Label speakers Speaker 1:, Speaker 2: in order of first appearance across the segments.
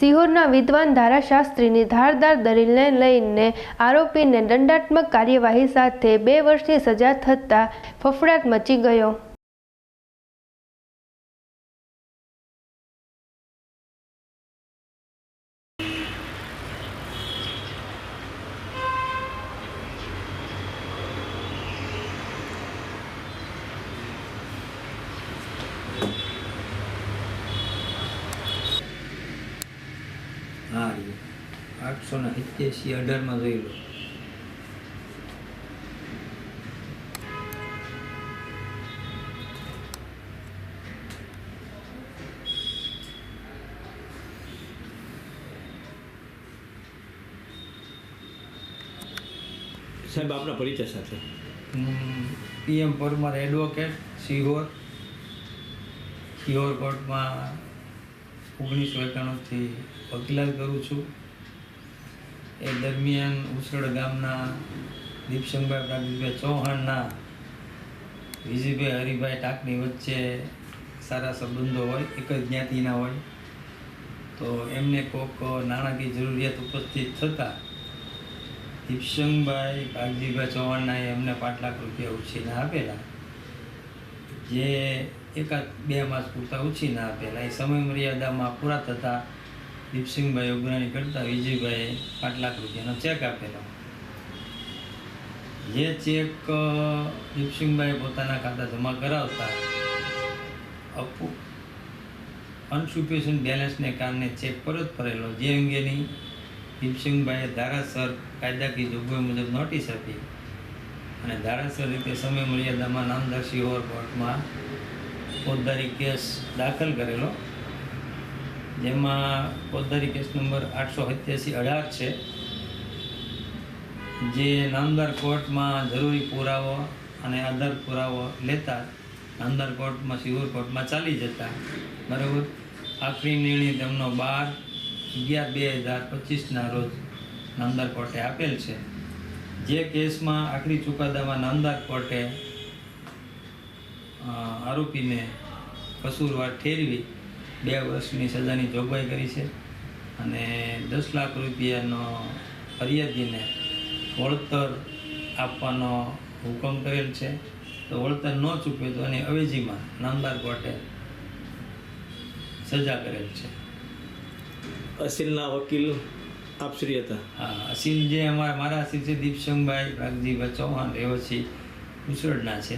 Speaker 1: સિહોરના વિદ્વાન ધારાશાસ્ત્રીની ધારદાર દલીલને લઈને આરોપીને દંડાત્મક કાર્યવાહી સાથે બે વર્ષની સજા થતાં ફફડાટ મચી ગયો
Speaker 2: હા રહ્યો આઠસો ને સિત્યાસી અઢારમાં જોઈ લો
Speaker 3: સાહેબ આપના પરિચય સાથે.
Speaker 2: PM Parmar advocate Sihor. Sihor કોર્ટમાં ઓગણીસો એકાણુંથી વકીલાત કરું છું. એ દરમિયાન ઉસળ ગામના દીપશંકભાઈ પ્રાગજીભાઈ ચૌહાણના વિજયભાઈ હરિભાઈ ટાંકની વચ્ચે સારા સંબંધો હોય, એક જ જ્ઞાતિના હોય. તો એમને કોઈક નાણાકીય જરૂરિયાત ઉપસ્થિત થતાં દીપશંકભાઈ કાગજીભાઈ ચૌહાણના એમને પાંચ લાખ રૂપિયા ઉછીને આપેલા. જે એકાદ બે માસ પૂરતા ઉછીને આપેલા. એ સમય મર્યાદામાં પૂરા થતાં દીપસિંહભાઈ ઉઘરાણી કરતા વિજયભાઈએ પાંચ લાખ રૂપિયાનો ચેક આપેલો. જે ચેક દીપસિંહભાઈ પોતાના ખાતા જમા કરાવતા, અપુ અનસુફિશિયન્ટ બેલેન્સને કારણે ચેક પરત ફરેલો. જે અંગેની દીપસિંહભાઈએ ધારાસર કાયદાકીય જોગવાઈ મુજબ નોટિસ આપી અને ધારાસર રીતે સમય મર્યાદામાં નામદર્શી ઓવર કોર્ટમાં ફોજદારી કેસ દાખલ કરેલો. જેમાં ફોજદારી કેસ નંબર આઠસો સત્યાસી અઢાર છે. જે નામદાર કોર્ટમાં જરૂરી પુરાવો અને આધાર પુરાવો લેતા નામદાર કોર્ટમાં સિહોર કોર્ટમાં ચાલી જતા. બરાબર? આખરી નિર્ણય તેમનો બાર અગિયાર બે હજાર પચીસના રોજ નામદાર કોર્ટે આપેલ છે. જે કેસમાં આખરી ચુકાદામાં નામદાર કોર્ટે આરોપીને કસૂરવાર ઠેરવી બે વર્ષની સજાની જોગવાઈ કરી છે અને દસ લાખ રૂપિયાનો ફરિયાદીને વળતર આપવાનો હુકમ કરેલ છે. તો વળતર ન ચૂકવે તો એની અવેજીમાં નામદાર કોર્ટે સજા કરેલ છે.
Speaker 3: અસીલના વકીલ આપશ્રી હતા.
Speaker 2: હા અસીલ જે અમારા મારા અસીલ છે દીપશંકભાઈ રાગજીભાઈ ચૌહાણ રહેવાસી ઉસરડના છે.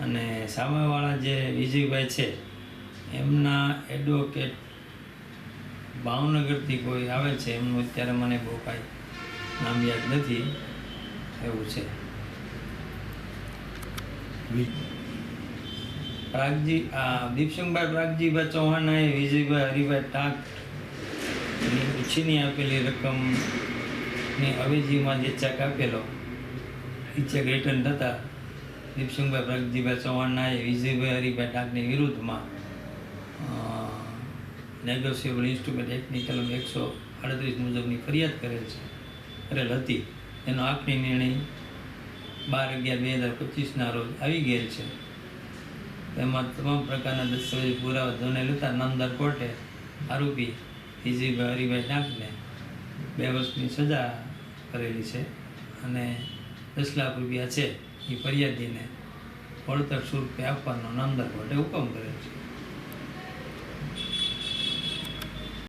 Speaker 2: અને સામેવાળા જે વિજયભાઈ છે એમના એડવોકેટ ભાવનગરથી કોઈ આવે છે, એમનું અત્યારે મને બહુ કાંઈ નામ યાદ નથી, એવું છે. પ્રાગજી, આ દીપશંકભાઈ પ્રાગજીભાઈ ચૌહાણાએ વિજયભાઈ, હરિભાઈ ટાંકની ઉછીની આપેલી રકમની અવેજીમાં જે ચેક આપેલો, એ ચેક રિટર્ન થતાં દીપસિંહભાઈ પ્રાગજીભાઈ ચૌહાણાએ વિજયભાઈ, હરિભાઈ ટાંકની વિરુદ્ધમાં નેગોશિયેબલ ઇન્સ્ટ્રુમેન્ટ એક્ટની કલમ એકસો અડત્રીસ મુજબની ફરિયાદ કરેલ છે, કરેલ હતી. એનો આખરી નિર્ણય બાર અગિયાર બે હજાર પચીસના રોજ આવી ગયેલ છે. તેમાં તમામ પ્રકારના દસ્તાવેજ પુરાવા ધોરણે લેતા નામદાર કોર્ટે આરોપી હિજીભાઈ હરિભાઈ નાગને બે વર્ષની સજા કરેલી છે અને દસ લાખ રૂપિયા છે. એ ફરિયાદીને વળતર સ્વરૂપે આપવાનો નામદાર કોર્ટે હુકમ કરેલ છે.